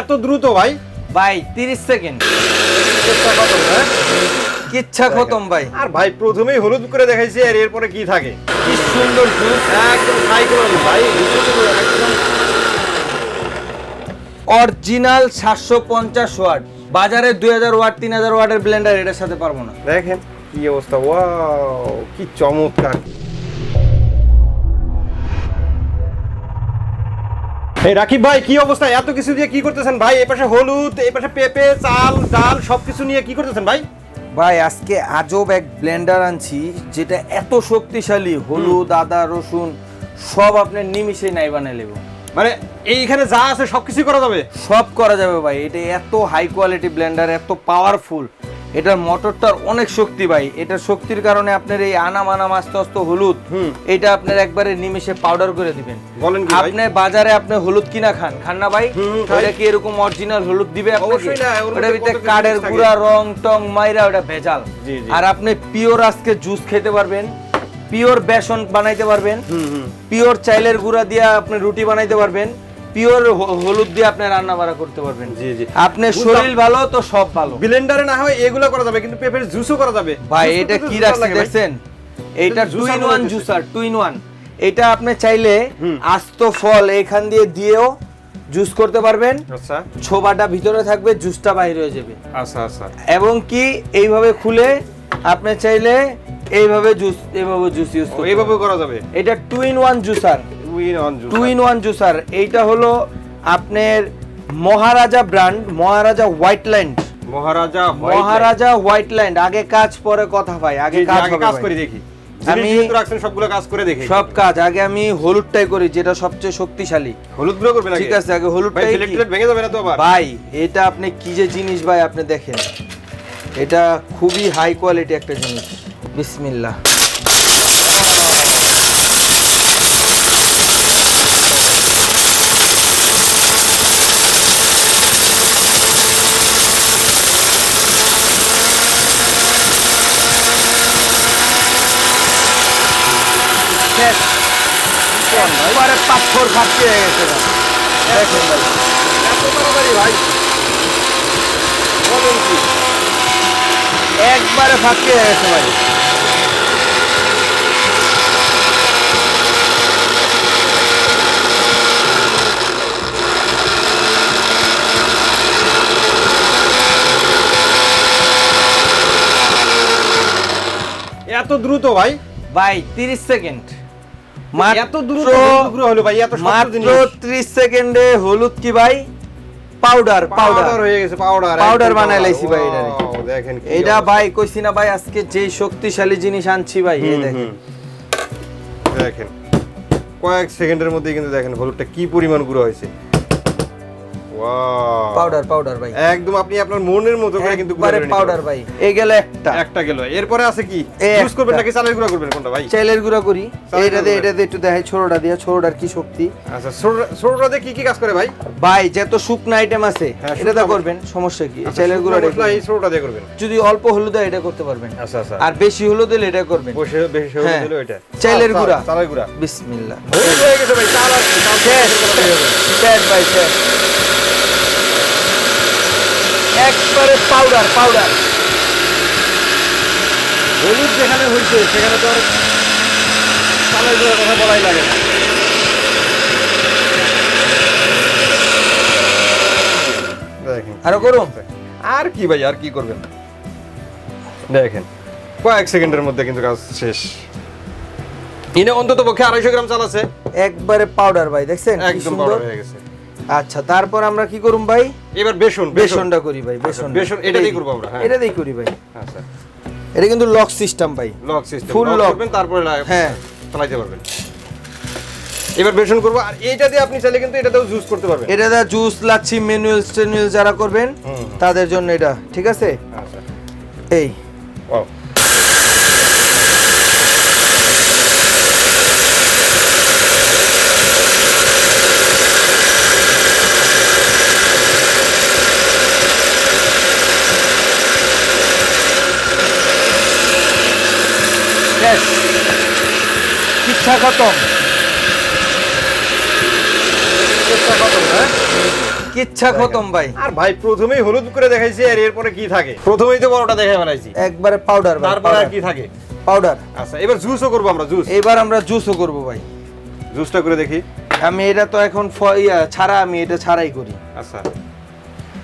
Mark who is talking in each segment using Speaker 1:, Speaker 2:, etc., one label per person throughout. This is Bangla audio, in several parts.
Speaker 1: এত দ্রুত ভাই?
Speaker 2: ভাই তিরিশ সেকেন্ড।
Speaker 1: চেষ্টা খতম, হ্যাঁ?
Speaker 2: কিচ্ছা খতম ভাই।
Speaker 1: আর ভাই প্রথমেই হলুদ করে দেখাইছি আর এরপরে কি থাকে?
Speaker 2: কি সুন্দর জুস
Speaker 1: একদম করে ভাই।
Speaker 2: অরিজিনাল সাতশো পঞ্চাশ ওয়াট। বাজারে দুই হাজার ওয়াট তিন হাজার ওয়াটের ব্লেন্ডার এটার সাথে পারব না।
Speaker 1: দেখেন কি অবস্থা। ওয়াও কি চমৎকার। এই রাকিব ভাই কি অবস্থা? এত কিছু দিয়ে কি করতেছেন ভাই? এই পাশে হলুদ এই পাশে পেঁপে চাল ডাল সবকিছু নিয়ে কি করতেছেন ভাই?
Speaker 2: ভাই আজকে আজব এক ব্লেন্ডার আনছি যেটা এত শক্তিশালী। হলুদ আদা রসুন সব আপনি নিমিষে নাই বানাই লেব
Speaker 1: মানে এইখানে যা আছে সব সবকিছু করা যাবে?
Speaker 2: সব করা যাবে ভাই এটা এত হাই কোয়ালিটি ব্লেন্ডার এত পাওয়ারফুল এটার মোটরটার অনেক শক্তি ভাই। এটার শক্তির কারণে আপনার এই আনাম আনাম আস্তে আস্তে হলুদ এটা আপনার একবারে নিমেষে পাউডার করে দিবেন। আপনি বাজারে আপনি হলুদ কিনা খান। খান না ভাই। ওটা কি এরকম অরিজিনাল হলুদ দিবে
Speaker 1: ওর
Speaker 2: ভিতরে কাঠের। গুঁড়া রং টং মাইরা ওটা ভেজাল। আর আপনি পিওর আজকে জুস খেতে পারবেন। পিওর বেসন বানাইতে পারবেন। পিওর চাইলের গুঁড়া দিয়ে আপনি রুটি বানাইতে পারবেন। পিওর হলুদ দিয়ে আপনি রান্না বাড়া করতে পারবেন।
Speaker 1: জি, জি।
Speaker 2: আপনার শরীর ভালো তো সব ভালো।
Speaker 1: ব্লেন্ডারে না হয় এগুলো করা যাবে কিন্তু পেঁপের জুসও করা যাবে।
Speaker 2: ভাই এটা কি
Speaker 1: জুস
Speaker 2: রাখছে দেখছেন? এইটা
Speaker 1: এটা
Speaker 2: two in one juicer two in one এটা আপনি চাইলে। আস্ত ফল এখান দিয়ে দিয়েও জুস করতে পারবেন।
Speaker 1: আচ্ছা।
Speaker 2: ছোবাটা ভিতরে থাকবে জুসটা বাইরে হয়ে যাবে।
Speaker 1: আচ্ছা আচ্ছা।
Speaker 2: এবং কি এইভাবে খুলে আপনি চাইলে এইভাবে জুস এইভাবে জুস ইউজ
Speaker 1: এইভাবে করা যাবে?
Speaker 2: এটা two in one juicer two in one juicer এইটা হলো আপনার মহারাজা ব্র্যান্ড মহারাজা হোয়াইটল্যান্ড
Speaker 1: মহারাজা
Speaker 2: মহারাজা হোয়াইটল্যান্ড আগে কাজ পরে কথা ভাই আগে কাজ
Speaker 1: কাজ করে দেখি।
Speaker 2: আমি-
Speaker 1: রাখছেন সবগুলো কাজ করে দেখি।
Speaker 2: সব কাজ। আগে আমি হলুদটাই করি যেটা সবচেয়ে শক্তিশালী।
Speaker 1: হলুদগুলো করবেন
Speaker 2: ঠিক আছে আগে হলুদটাই
Speaker 1: ভেঙে যাবে না তো আবার?
Speaker 2: ভাই এটা আপনি কি যে জিনিস ভাই আপনি দেখেন। এটা খুবই হাই কোয়ালিটি একটা জিনিস। বিসমিল্লাহ শেষ। একবারে পাথর ফাটকে হয়ে গেছে। ভাই
Speaker 1: এত তাড়াতাড়ি ভাই। বলেন কি?
Speaker 2: একবারে ফাটকে হয়ে গেছে ভাই।
Speaker 1: এত দ্রুত ভাই?
Speaker 2: ভাই 30 সেকেন্ড। মাত্র 30 সেকেন্ডে হলুদ কি ভাই? পাউডার
Speaker 1: হয়ে গেছে পাউডার
Speaker 2: লাইছি ভাই এটারে।
Speaker 1: দেখেন
Speaker 2: এটা ভাই কইছি না ভাই আজকে যেই শক্তিশালী জিনিস আনছি ভাই এই দেখেন।
Speaker 1: দেখেন কয়েক সেকেন্ডের মধ্যে কিন্তু দেখেন হলুদটা কি পরিমাণ গুঁড়ো হয়েছে।
Speaker 2: পাউডার পাউডার ভাই।
Speaker 1: একদম আপনি আপনার মনের মতো করে কিন্তু গুঁড়ো
Speaker 2: পাউডার ভাই। এই গেল একটা।
Speaker 1: একটা গেল। এরপরে আছে কি? ইউজ করবেন নাকি চালের গুঁড়া করবেন কোনটা ভাই?
Speaker 2: চাইলের গুঁড়া করি।
Speaker 1: চালের
Speaker 2: এইটা দিয়ে এটা দিয়ে একটু দেখাই ছোটটা দিয়ে ছোটটার কি শক্তি?
Speaker 1: আচ্ছা ছোটটা দিয়ে কি কি কাজ করে ভাই?
Speaker 2: ভাই যত শুকনা আইটেম আছে
Speaker 1: হ্যাঁ,
Speaker 2: এটা দা করবেন সমস্যা কি? চাইলের
Speaker 1: গুঁড়া
Speaker 2: গুঁড়া
Speaker 1: মশলা এই ছোটটা দিয়ে করবেন।
Speaker 2: যদি অল্প হলুদ এটা করতে পারবেন।
Speaker 1: আচ্ছা আচ্ছা।
Speaker 2: আর বেশি হলুদ হলে এটা করবেন।
Speaker 1: বেশি হলুদ
Speaker 2: হ্যাঁ।
Speaker 1: দিলো এটা।
Speaker 2: চালের গুঁড়া।
Speaker 1: চালের গুঁড়া।
Speaker 2: বিসমিল্লাহ।
Speaker 1: হয়ে গেছে ভাই চাল আছে চাল
Speaker 2: শেষ ভাই শেষ। একবারে পাউডার পাউডার
Speaker 1: হলুদ যেখানে হয়েছে সেখানে তো আর চালের কথা বলাই লাগে না।
Speaker 2: আরও করুন।
Speaker 1: আর কি ভাই আর কি করবেন? দেখেন কয়েক সেকেন্ডের মধ্যে কিন্তু কাজ শেষ। ইনে অন্তত পক্ষে আড়াইশো গ্রাম চাল আছে।
Speaker 2: একবারে পাউডার ভাই দেখছেন
Speaker 1: একদম বড় হয়ে গেছে।
Speaker 2: আচ্ছা তারপর আমরা কি করুম ভাই?
Speaker 1: এবার বেসন
Speaker 2: বেসনটা করি ভাই বেসন
Speaker 1: বেসন, এটা দিয়েই করব আমরা, হ্যাঁ।
Speaker 2: এটা দিয়েই করি ভাই।
Speaker 1: আচ্ছা।
Speaker 2: এটা কিন্তু লক সিস্টেম ভাই।
Speaker 1: লক সিস্টেম ফুল লক করবেন তারপরে
Speaker 2: হ্যাঁ।
Speaker 1: চালাইতে পারবেন। এবার বেসন করব আর এইটা দিয়ে আপনি চাইলে কিন্তু এটাতেও জুস করতে পারবেন।
Speaker 2: এটা দা জুস লাচ্ছি ম্যানুয়াল টেনুয়াল যারা করবেন তাদের জন্য এটা ঠিক আছে?
Speaker 1: আচ্ছা।
Speaker 2: এই।
Speaker 1: ওয়াও
Speaker 2: শিক্ষা খতম
Speaker 1: চেষ্টা করবেন হ্যাঁ
Speaker 2: চিকিৎসা খতম ভাই।
Speaker 1: আর ভাই প্রথমেই হলুদ করে দেখাইছি আর এরপরে কি থাকে? প্রথমেই তো বড়টা দেখে ফেলাইছি।
Speaker 2: একবারে পাউডার
Speaker 1: তারপরে আর কি থাকে?
Speaker 2: পাউডার
Speaker 1: আচ্ছা এবার জুসও করব আমরা জুস
Speaker 2: এবার আমরা জুসও করব ভাই।
Speaker 1: জুসটা করে দেখি।
Speaker 2: আমি এটা তো এখন ছাড়া আমি এটা ছাড়াই করি।
Speaker 1: আচ্ছা।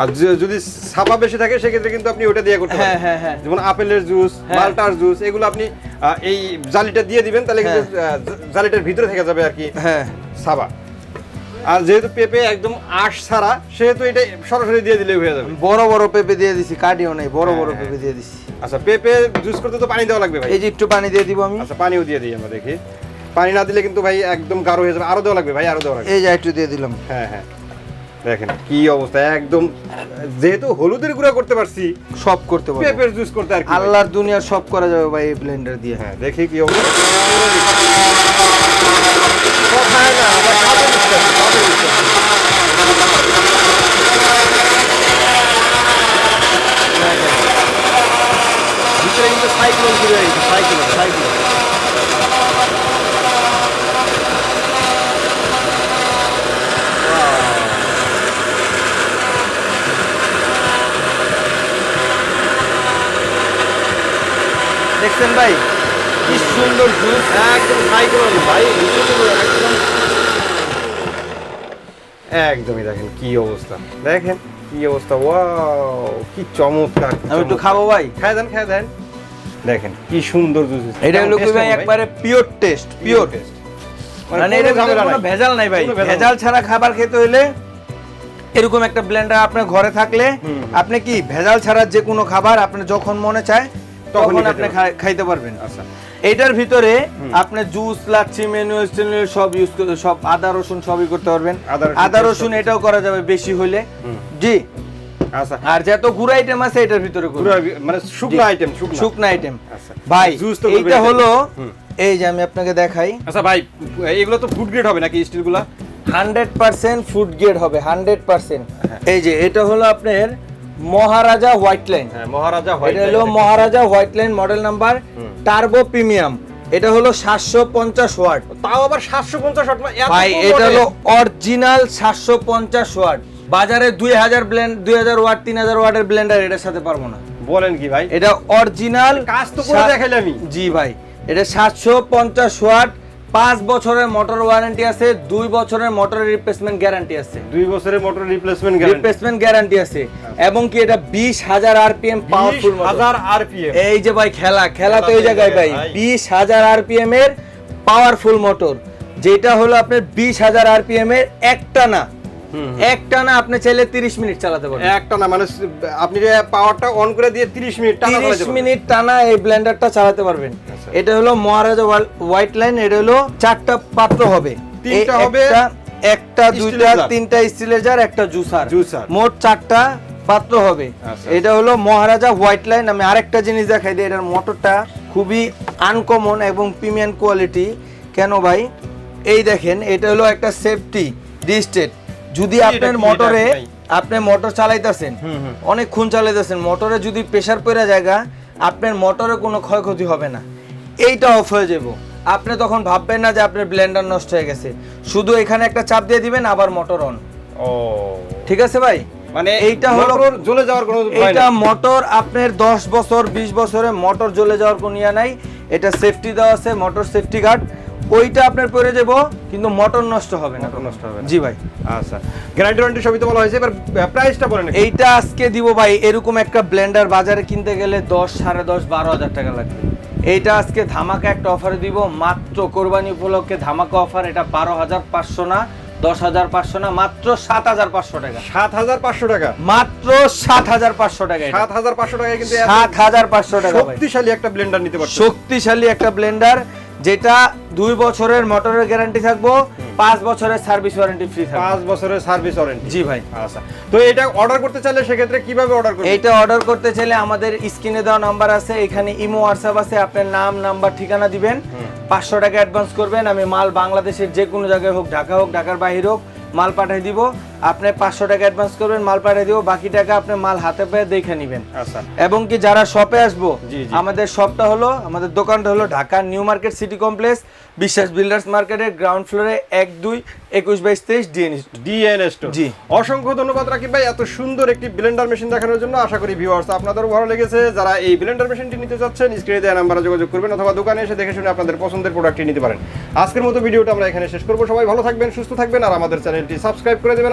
Speaker 1: আর যদি ছাপা বেশি থাকে সেক্ষেত্রে কিন্তু আপনি ওটা দিয়ে করতে
Speaker 2: হ্যাঁ,
Speaker 1: পারেন
Speaker 2: হ্যাঁ, হ্যাঁ।
Speaker 1: যেমন আপেলের জুস। মালটার জুস এগুলো আপনি এই জালিটা দিয়ে দিবেন তাহলে কিন্তু জালিটার ভিতরে থেকে যাবে আর কি
Speaker 2: হ্যাঁ।
Speaker 1: আর যেহেতু পেঁপে একদম আঁশ ছাড়া সেহেতু এটা সরাসরি দিয়ে দিলেই হয়ে যাবে।
Speaker 2: বড় বড় পেঁপে দিয়ে দিছি কাটিও নাই বড় বড় পেঁপে দিয়ে দিছি।
Speaker 1: আচ্ছা পেঁপে জুস করতে তো পানি দেওয়া লাগবে ভাই?
Speaker 2: এই যে একটু পানি দিয়ে দিব আমি।
Speaker 1: আচ্ছা পানিও দিয়ে দিই আমরা দেখি। পানি না দিলে কিন্তু ভাই একদম গাঢ় হয়ে যাবে। আরও দেওয়া লাগবে ভাই আরও দেওয়া লাগবে।
Speaker 2: এই যে একটু দিয়ে দিলাম।
Speaker 1: হ্যাঁ হ্যাঁ। দেখেন কি অবস্থা একদম যেহেতু হলুদের গুঁড়া করতে পারছি
Speaker 2: সব করতে পারব।
Speaker 1: পেঁপের জুস করতে আর
Speaker 2: আল্লাহর দুনিয়ার সব করা যাবে ভাই এই ব্লেন্ডার দিয়ে।
Speaker 1: হ্যাঁ দেখি কি অবস্থা। ভিতরে কিন্তু সাইক্লোন শুরু হয়ে গেছে
Speaker 2: দেখছেন ভাই? কি সুন্দর জুস
Speaker 1: একদম সাইক্লোন ভাই একদম একদমই দেখেন কি অবস্থা। দেখেন কি অবস্থা। ওয়াও কি চমৎকার
Speaker 2: আমি একটু খাব ভাই।
Speaker 1: খায় দেন খায় দেন। দেখেন কি সুন্দর জুস
Speaker 2: এটা হলো ভাই একবারে পিওর টেস্ট পিওর টেস্ট মানে এটা কোনো ভেজাল নাই ভাই।
Speaker 1: ভেজাল
Speaker 2: ভেজাল ছাড়া খাবার খেতে হইলে এরকম একটা ব্লেন্ডার আপনার ঘরে থাকলে আপনি কি ভেজাল ছাড়া যে কোনো খাবার আপনি যখন মনে চায় তখন আপনি খাইতে পারবেন।
Speaker 1: আচ্ছা।
Speaker 2: এইটার ভিতরে আপনি জুস লাচ্ছি মেনু সব ইউজ সব আদা রসুন সবই করতে পারবেন।
Speaker 1: আদা রসুন
Speaker 2: এটাও করা যাবে বেশি
Speaker 1: হুম।
Speaker 2: জি।
Speaker 1: আচ্ছা।
Speaker 2: আর যত গুঁড়া আইটেম আছে এটার ভিতরে
Speaker 1: মানে শুকনো আইটেম শুকনো।
Speaker 2: আইটেম
Speaker 1: আচ্ছা।
Speaker 2: ভাই এইটা। হলো এই যে আমি আপনাকে দেখাই।
Speaker 1: আচ্ছা ভাই এগুলো তো ফুড গ্রেড হবে নাকি স্টিলগুলো
Speaker 2: হান্ড্রেড পার্সেন্ট ফুড গ্রেড হবে হান্ড্রেড পার্সেন্ট
Speaker 1: হ্যাঁ।
Speaker 2: এই যে এটা হলো আপনার মহারাজা হোয়াইট লাইন।
Speaker 1: হ্যাঁ মহারাজা হোয়াইট
Speaker 2: এটা হলো Maharaja white line model number turbo premium. এটা হলো সাতশো পঞ্চাশ ওয়াট।
Speaker 1: তাও আবার 750 শট
Speaker 2: ভাই এটা হলো অরিজিনাল সাতশো পঞ্চাশ ওয়াট। বাজারে দুই হাজার ব্লেন্ড দুই হাজার ওয়াট তিন হাজার ওয়াটের ব্লেন্ডার এটার সাথে পারব না।
Speaker 1: বলেন কি ভাই?
Speaker 2: এটা অরিজিনাল
Speaker 1: কাজ তো করে দেখাইলামই।
Speaker 2: জি ভাই এটা সাতশো পঞ্চাশ ওয়াট পাঁচ বছরের মোটর ওয়ারেন্টি আছে দুই বছরের মোটর রিপ্লেসমেন্ট গ্যারান্টি আছে।
Speaker 1: দুই বছরের motor replacement guarantee
Speaker 2: replacement guarantee আছে। এবং কি এটা বিশ হাজার আরপিএম পাওয়ারফুল
Speaker 1: হাজার আরপিএম
Speaker 2: এই যে ভাই খেলা খেলা তো এই জায়গায়, ভাই। বিশ হাজার আরপিএম এর পাওয়ারফুল মোটর যেটা হলো আপনার বিশ হাজার আরপিএম এর একটা না। একটা না আপনি চাইলে তিরিশ মিনিট চালাতে পারবেন।
Speaker 1: একটা না মানে আপনি যে পাওয়ারটা অন করে দিয়ে 30 মিনিট টানা
Speaker 2: তিরিশ
Speaker 1: চালাতে পারবেন।
Speaker 2: মিনিট টানা এই ব্লেন্ডারটা চালাতে পারবেন।
Speaker 1: আচ্ছা।
Speaker 2: এটা হলো মহারাজা হোয়াইট লাইন এটা হলো চারটা পাত্র হবে।
Speaker 1: তিনটা হবে
Speaker 2: একটা- দুইটা তিনটা স্টিলের জার একটা জুসার।
Speaker 1: জুসার।
Speaker 2: মোট চারটা পাত্র হবে।
Speaker 1: আচ্ছা।
Speaker 2: এটা হলো মহারাজা হোয়াইট লাইন আমি আরেকটা জিনিস দেখাই দিই এটার মোটরটা খুবই আনকমন এবং প্রিমিয়াম কোয়ালিটি কেন ভাই? এই দেখেন এটা হলো একটা সেফটি ডিস্টেট যদি আপনার মোটরে আপনি মোটর চালাইতেছেন
Speaker 1: হুম।
Speaker 2: অনেকক্ষণ চালাইতেছেন মোটরে যদি প্রেসার পড়ে জায়গা আপনার মোটরে কোনো ক্ষয়ক্ষতি হবে না। এইটা অফ হয়ে যাব আপনি তখন ভাববেন না যে আপনার ব্লেন্ডার নষ্ট হয়ে গেছে। শুধু এখানে একটা চাপ দিয়ে দিবেন আবার মোটর অন
Speaker 1: ও।
Speaker 2: ঠিক আছে ভাই?
Speaker 1: মানে
Speaker 2: এইটা হলো
Speaker 1: মোটর জ্বলে যাওয়ার কোনো নেই?
Speaker 2: মোটর আপনার দশ বছর বিশ বছরে মোটর জ্বলে যাওয়ার কোনো ইয়া নাই। এটা সেফটি দেওয়া আছে মোটর সেফটি গার্ড ওইটা আপনার পরে যাব কিন্তু মোটর নষ্ট হবে না।
Speaker 1: নষ্ট হবে
Speaker 2: জি ভাই।
Speaker 1: আচ্ছা। গ্যারান্টি ওয়ারেন্টি সবই তো বলা হয়েছে এবার প্রাইসটা বলেন
Speaker 2: এইটা আজকে দিব ভাই এরকম একটা ব্লেন্ডার বাজারে কিনতে গেলে দশ সাড়ে দশ বারো হাজার টাকা লাগবে। এইটা আজকে ধামাকা একটা অফারে দিব মাত্র কোরবানি উপলক্ষে ধামাকা অফার এটা বারো হাজার পাঁচশো না দশ হাজার পাঁচশো না মাত্র সাত হাজার পাঁচশো টাকা।
Speaker 1: সাত হাজার পাঁচশো টাকা?
Speaker 2: মাত্র সাত হাজার পাঁচশো টাকা
Speaker 1: সাত হাজার পাঁচশো টাকায় কিন্তু
Speaker 2: সাত হাজার পাঁচশো টাকা
Speaker 1: শক্তিশালী একটা ব্লেন্ডার নিতে
Speaker 2: শক্তিশালী একটা ব্লেন্ডার যেটা দুই বছরের মোটরের গ্যারান্টি থাকব পাঁচ বছরের সার্ভিস ওয়ারেন্টি ফ্রি থাকবে।
Speaker 1: পাঁচ বছরের সার্ভিস ওয়ারেন্টি
Speaker 2: জি ভাই।
Speaker 1: আচ্ছা। তো এটা অর্ডার করতে চাইলে সেক্ষেত্রে কীভাবে অর্ডার করবে
Speaker 2: এইটা অর্ডার করতে চাইলে আমাদের স্ক্রিনে দেওয়া নাম্বার আছে এখানে ইমো হোয়াটসঅ্যাপ আছে আপনার নাম নাম্বার ঠিকানা দিবেন। পাঁচশো টাকা অ্যাডভান্স করবেন আমি মাল বাংলাদেশের যে কোনো জায়গায় হোক ঢাকা হোক ঢাকার বাইরে হোক মাল পাঠিয়ে দিব। আপনি পাঁচশো টাকা অ্যাডভান্স করবেন মাল পাঠিয়ে দিব বাকি টাকা আপনি মাল হাতে পেয়ে দেখে নেবেন।
Speaker 1: আচ্ছা।
Speaker 2: এবং কি যারা শপে আসব। আমাদের শপটা হলো আমাদের দোকানটা হলো Dhaka new market city complex Biswas builders মার্কেটের গ্রাউন্ড ফ্লোরে এক দুই একুশ বাইশ তেইশ ডিএনএস
Speaker 1: ডিএনএ
Speaker 2: জি।
Speaker 1: অসংখ্য ধন্যবাদ রাকিব ভাই এত সুন্দর একটি ব্লেন্ডার মেশিন দেখানোর জন্য আশা করি ভিউয়ার্স আপনাদেরও ভালো লেগেছে। যারা এই ব্লেন্ডার মেশিনটি নিতে চাচ্ছেন স্ক্রিনে দেওয়া নাম্বারে যোগাযোগ করবেন অথবা দোকানে এসে দেখে শুনে আপনাদের পছন্দের প্রোডাক্টটি নিতে পারেন। আজকের মতো ভিডিওটা আমরা এখানে শেষ করব। সবাই ভালো থাকবেন সুস্থ থাকবেন আর আমাদের চ্যানেলটি সাবস্ক্রাইব করে দেবেন।